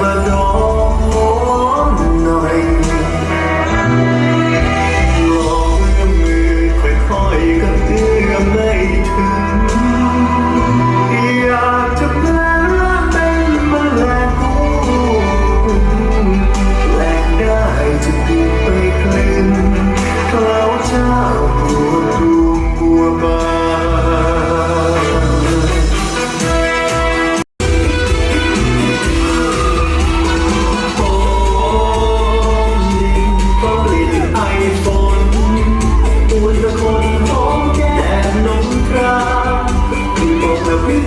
mà đó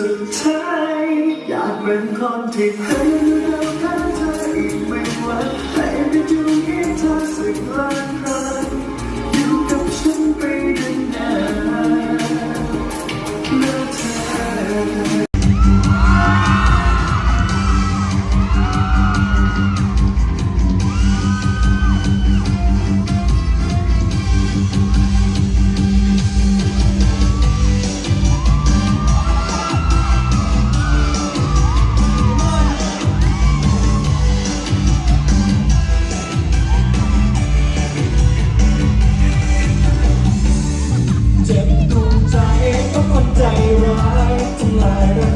สุดท้ายอยากเป็นคนที่เห็ fire.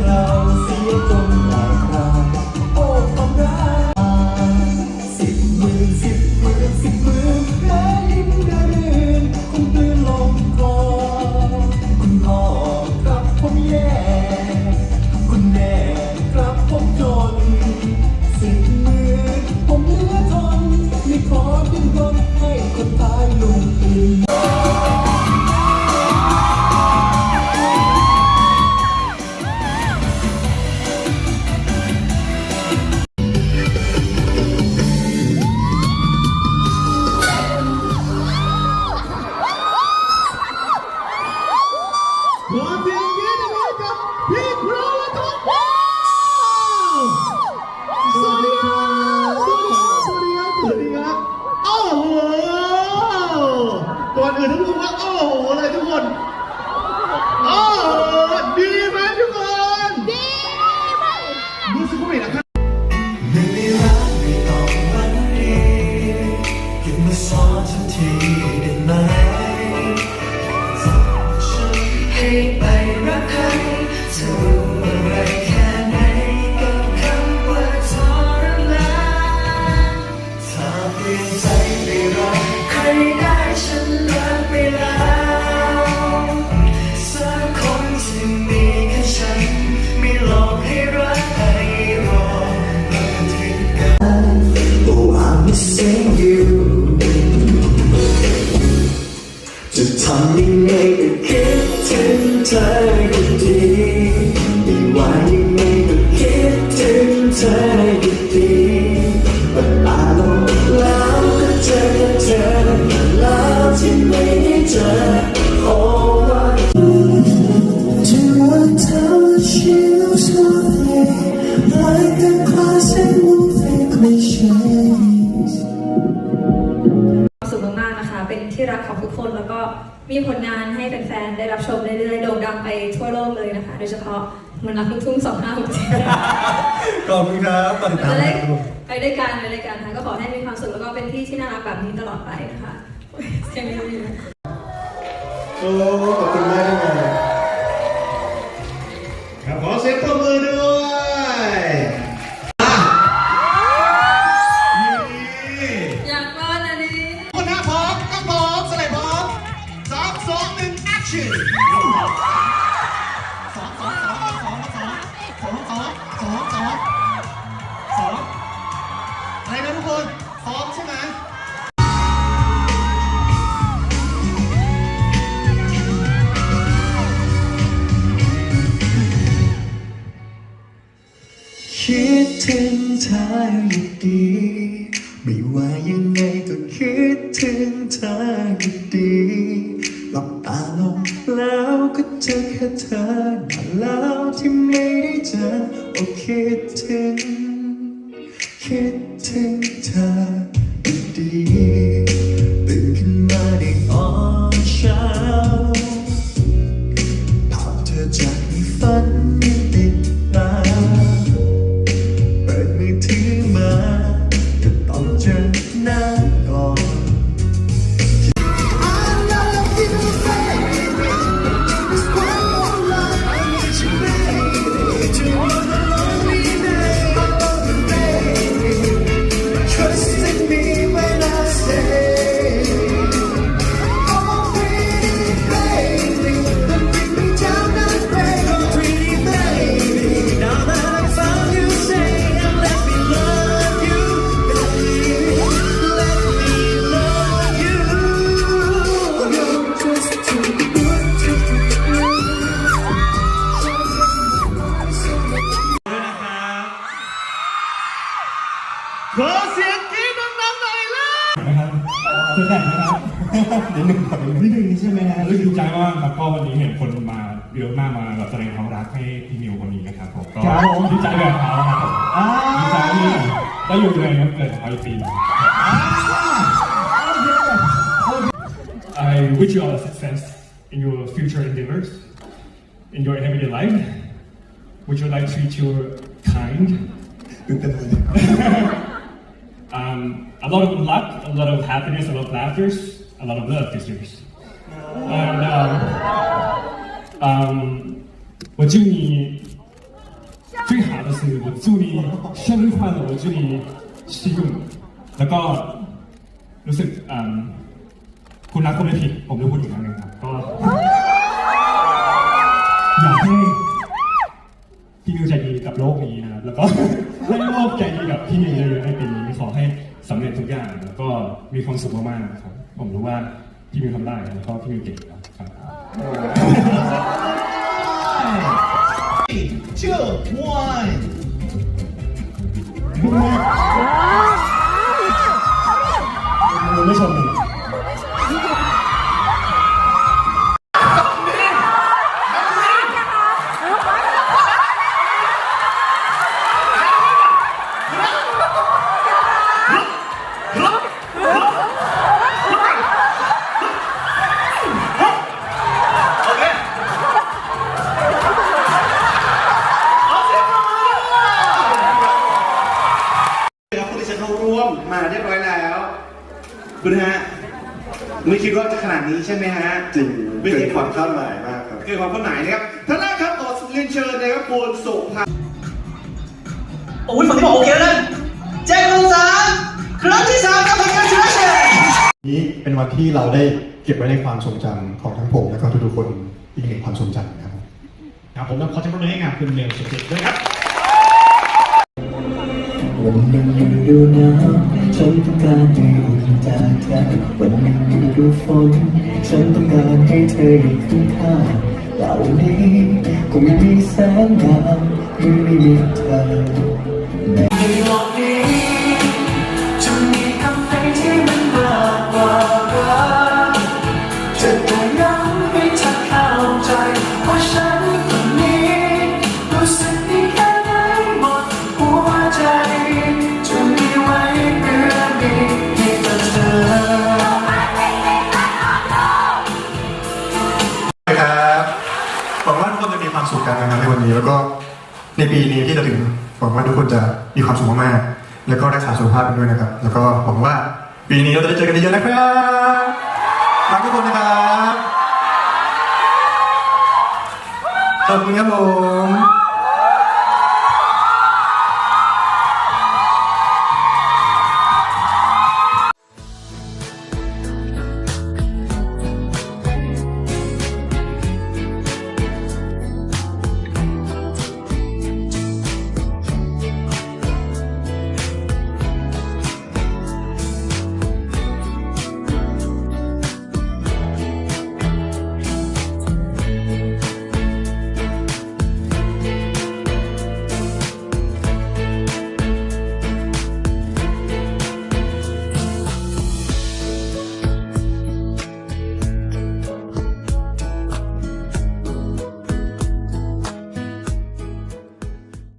Músico, mira, ทำยังไงก็คิดถึงเธออยู่ดีไม่ว่ายังไงก็คิดถึงเธออยู่ดีเปิดตาลงแล้วก็เจอแค่เธอแล้วที่ไม่ได้เจอโอ้ว่า To touch you softly like the classic movie cliches สุขมากๆนะคะ เป็นที่รักของทุกคนแล้วก็ มีผลงานให้แฟนๆ ได้รับชมเรื่อยๆ โด่งดังไปทั่วโลกเลยนะคะ โดยเฉพาะมนต์รักลูกทุ่ง2 5 6 7ขอบคุณครับตอนติดตามจะได้นะครับผมไปด้วยกันไปด้วยกันนะคะก็ขอให้มีความสุขแล้วก็เป็นที่ที่น่ารักแบบนี้ตลอดไปนะคะเสียงดีๆนะโอ้ขอบคุณมากเลย พร้อมใช่ไหมคิดถึงเธออยู่ดี ไม่ว่ายังไงก็คิดถึงเธออยู่ดีหลับตาลงแล้วก็เจอแค่เธอนั่นแล้วที่ไม่ได้เจอโอ้คิดถึง คิดถึงเธอ ขอเสียงกรี๊ดดังๆหน่อยเลยนะครับเคยแต่งไหมครับนิดหนึ่งครับนิดหนึ่งใช่ไหมฮะรู้สึกดีใจมากครับก็วันนี้เห็นคนมาเยอะมากมาแบบแสดงความรักให้พี่มิวคนนี้นะครับผมก็ครับผม ดีใจแบบเขาครับผมอ่าดีใจที่ได้อยู่ในวันเกิดของไอปี I wish you all the success in your future endeavors in your everyday life would you like to treat your kind ตื่นเต้นเลย um, a lot of luck a lot of happiness a lot of laughter a lot of love this year and um, um, 我祝你最好的是我祝你生日快乐我祝你幸运แล้วก็รู้สึกอืมคุณรักคนไม่ผิด ผมจะพูดอีกครั้งหนึ่งครับก็อยากให้พี่มิวใจดีกับโลกนี้นะครับแล้วก็ ให้โลกใจดีกับพี่มิวเยอะๆในปีนี้ ขอให้สำเร็จทุกอย่างแล้วก็มีความสุขมากๆครับผมรู้ว่าพี่มิวทำได้แล้วก็พี่มีเก่งแล้วครับเชื่อวันไม่ชม แล้วคุณฮะไม่คิดว่าจะขนาดนี้ใช่ไหมฮะ จริงไม่เกิคินดความคาดหมายมากครับ เกิดความข้อหมายนะครับท่านแรกครับขอเรียนเชิญนะครับคุณสุภา โอ้ยฝั่งนี้บอกโอเคแล้วนะเจ็ดโมงสามครั้งที่สามครับ congratulations นี้เป็นวันที่เราได้เก็บไว้ในความทรงจำของทั้งผมและก็ทุกๆคนอีกหนึ่งความทรงจำครับ ครับผมต้องขอเสียงปรบมือให้กับคุณเมลสุดๆด้วยครับ วันหนึ่งอยู่ดูหนาวในใจ ฉันต้องการให้อุ่นจากเธอวันหนึ่งดูฝนฉันต้องการให้เธออยู่ข้างข้าเหล่านี้คงไม่มีแสงดาวเมื่อไม่มีเธอ ครับหวังว่าทุกคนจะมีความสุขกันนะครับในวันนี้ แล้วก็ในปีนี้ที่จะถึงหวังว่าทุกคนจะมีความสุขมากๆแล้วก็รักษาสุขภาพกันด้วยนะครับ แล้วก็หวังว่าปีนี้เราจะได้เจอกันเยอะๆนะครับรักทุกคนนะครับขอบคุณครับผม